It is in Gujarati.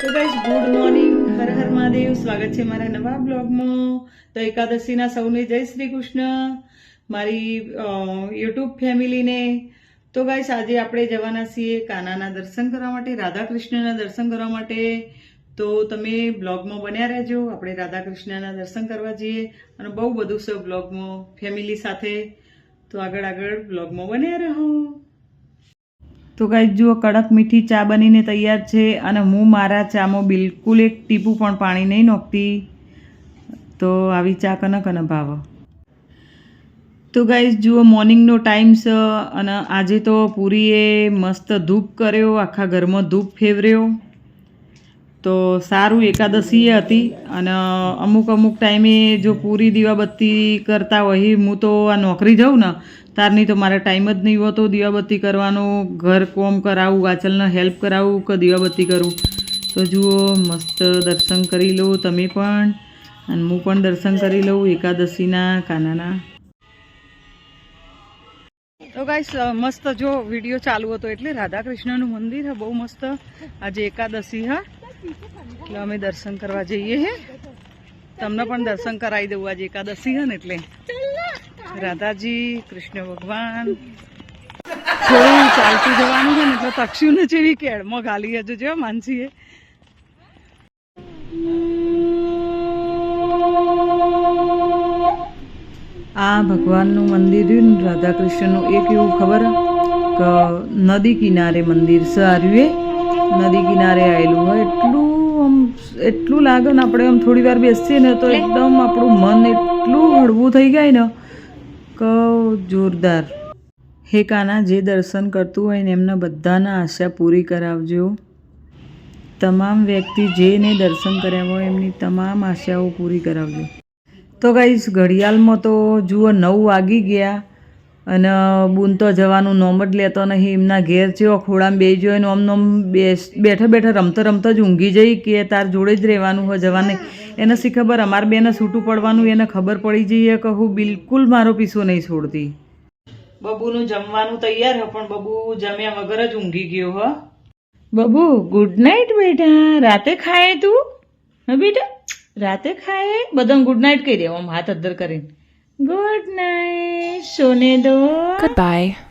તો guys good morning Har Har Mahadev. સ્વાગત છે મારા નવા બ્લોગમાં. તો એકાદશીના સૌને જય શ્રી કૃષ્ણ. મારી યુટ્યુબ ફેમિલીને. તો ગાઈસ આજે આપણે જવાના છીએ કાનાના દર્શન કરવા માટે રાધા કૃષ્ણના દર્શન કરવા માટે. તો તમે બ્લોગમાં બન્યા રહેજો. આપણે રાધા કૃષ્ણના દર્શન કરવા જઈએ અને બહુ બધું છે બ્લોગમાં, ફેમિલી સાથે. તો આગળ આગળ બ્લોગમાં બન્યા રહો. તો ગાઈસ જુઓ, કડક મીઠી ચા બનીને તૈયાર છે અને હું મારા ચામાં બિલકુલ એક ટીપું પણ પાણી નહીં નોખતી. તો આવી ચા કન કન ભાવ. તો ગાઈઝ જુઓ મોર્નિંગનો ટાઈમ છે અને આજે તો પૂરીએ મસ્ત ધૂપ કર્યો, આખા ઘરમાં ધૂપ ફેવર્યો. તો સારું એકાદશી હતી અને અમુક અમુક ટાઈમે જો પૂરી દીવાબત્તી કરતા હોય, હું તો આ નોકરી જાઉં ને, તારની તો મારે ટાઈમ જ નહીં હોતો દીવાબત્તી કરવાનો. ઘર કોમ કરાવું, વાચલને હેલ્પ કરાવું કે દીવાબત્તી કરું? તો જુઓ, મસ્ત દર્શન કરી લો તમે પણ. અને હું પણ દર્શન કરી લઉં એકાદશીના કાનાના. તો ગાઈસ, મસ્ત જો વીડિયો ચાલુ હતો એટલે રાધા કૃષ્ણનું મંદિર બહુ મસ્ત. આજે એકાદશી, હા. એટલે અમે દર્શન કરવા જઈએ હે. તમને પણ દર્શન કરાવી દઉં આજે એકાદશી હે ને એટલે. રાધાજી, કૃષ્ણ ભગવાન. થોડું ચાલતું જવાનું છે ને એટલે તક્ષુને જેવી કેળમાં ગાલી હજુ જેવા માનસીએ આ ભગવાનનું મંદિર ને રાધા કૃષ્ણનું એક એવું ખબર કે નદી કિનારે મંદિર સારું એ નદી કિનારે આવેલું હોય. એટલું આમ એટલું લાગે ને આપણે આમ થોડી વાર બેસીએ ને તો એકદમ આપણું મન એટલું હળવું થઈ જાય ને. કે જોરદાર. હે કાના જે દર્શન કરતું હોય ને એમના બધાના આશા પૂરી કરાવજો. તમામ વ્યક્તિ જેને દર્શન કર્યા હોય એમની તમામ આશાઓ પૂરી કરાવજો. તો ગાઈસ ઘડિયાળમાં તો જુઓ નવ વાગી ગયા. અને બૂન તો જવાનું નોમ જ લેતો નહીં. એમના ઘેર જેવો ખોળામાં બે જોઈ નોમ નોમ બેસ બેઠા બેઠા રમતો રમતો જ ઊંઘી જઈ કે તાર જોડે જ રહેવાનું હોય જવાને એને શી ખબર? અમારે બેને છૂટું પડવાનું એને ખબર પડી જઈએ કે હું બિલકુલ મારો પીસો નહીં છોડતી. બબુનું જમવાનું તૈયાર હો પણ બબુ જમ્યા વગર જ ઊંઘી ગયો હો. બબુ ગુડ નાઇટ બેટા. રાતે ખાય તું? હા બેટા? રાતે ખાય? બધા ગુડ નાઇટ કહી દે આમ હાથ અદ્ધર કરીને. ગુડ નાઇટ સોને દો Goodbye.